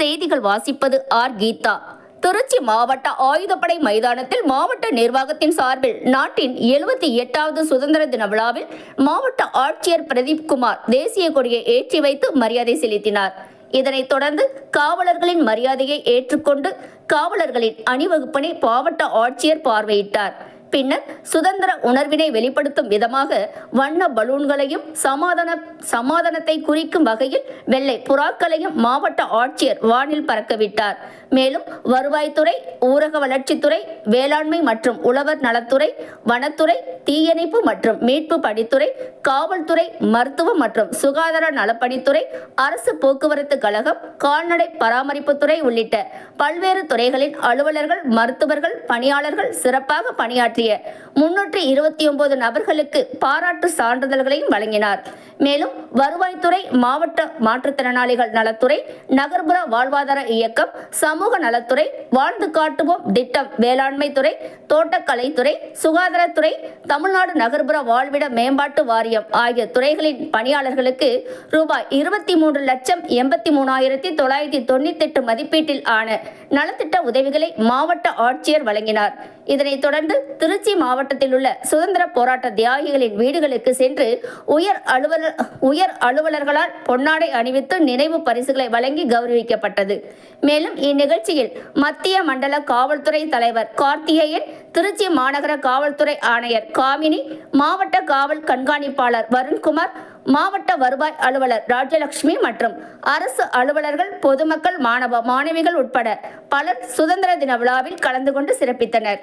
செய்திகள் வாசிப்பது ஆர். கீதா. திருச்சி மாவட்ட ஆயுதப்படை மைதானத்தில் மாவட்ட நிர்வாகத்தின் சார்பில் நாட்டின் எழுபத்தி எட்டாவது சுதந்திர தின விழாவில் மாவட்ட ஆட்சியர் பிரதீப் குமார் தேசிய கொடியை ஏற்றி வைத்து மரியாதை செலுத்தினார். இதனைத் தொடர்ந்து காவலர்களின் மரியாதையை ஏற்றுக்கொண்டு காவலர்களின் அணிவகுப்பினை மாவட்ட ஆட்சியர் பார்வையிட்டார். பின்னர் சுதந்திர உணர்வினை வெளிப்படுத்தும் விதமாக வண்ண பலூன்களையும் சமாதான சமாதானத்தை குறிக்கும் வகையில் வெள்ளை புறாக்களையும் மாவட்ட ஆட்சியர் வானில் பறக்கவிட்டார். மேலும் வருவாய்த்துறை ஊரக வளர்ச்சித்துறை வேளாண்மை மற்றும் உழவர் நலத்துறை வனத்துறை தீயணைப்பு மற்றும் மீட்பு பணித்துறை காவல்துறை மருத்துவ மற்றும் சுகாதார நலப்பணித்துறை அரசு போக்குவரத்து கழகம் கால்நடை பராமரிப்புத்துறை உள்ளிட்ட பல்வேறு துறைகளின் அலுவலர்கள் மருத்துவர்கள் பணியாளர்கள் சிறப்பாக பணியாற்றி பற்றிய முன்னூற்றி இருபத்தி ஒன்பது நபர்களுக்கு பாராட்டு சான்றிதழ்களையும் வழங்கினார். மேலும் வருவாய்த்துறை மாவட்ட மாற்றுத்திறனாளிகள் நலத்துறை நகர்ப்புற வாழ்வாதார இயக்கம் சமூக நலத்துறை வாழ்ந்து காட்டுவோம் திட்டம் வேளாண்மை துறை தோட்டக்கலைத்துறை சுகாதாரத்துறை தமிழ்நாடு நகர்ப்புற வாழ்விட மேம்பாட்டு வாரியம் ஆகிய துறைகளின் பணியாளர்களுக்கு ரூபாய் இருபத்தி மூன்று லட்சம் எண்பத்தி மூணாயிரத்தி தொள்ளாயிரத்தி தொண்ணூத்தி எட்டு மதிப்பீட்டில் ஆன நலத்திட்ட உதவிகளை மாவட்ட ஆட்சியர் வழங்கினார். இதனைத் தொடர்ந்து திருச்சி மாவட்டத்தில் உள்ள சுதந்திர போராட்ட தியாகிகளின் வீடுகளுக்கு சென்று உயர் அலுவலர் உயர் அலுவலர்களால் பொன்னாடை அணிவித்து நினைவு பரிசுகளை வழங்கி கௌரவிக்கப்பட்டது. மேலும் இந்நிகழ்ச்சியில் மத்திய மண்டல காவல்துறை தலைவர் கார்த்திகேயன் திருச்சி மாநகர காவல்துறை ஆணையர் காமினி மாவட்ட காவல் கண்காணிப்பாளர் வருண்குமார் மாவட்ட வருவாய் அலுவலர் ராஜலட்சுமி மற்றும் அரசு அலுவலர்கள் பொதுமக்கள் மாணவ மாணவிகள் உட்பட பலர் சுதந்திர தின விழாவில் கலந்து கொண்டு சிறப்பித்தனர்.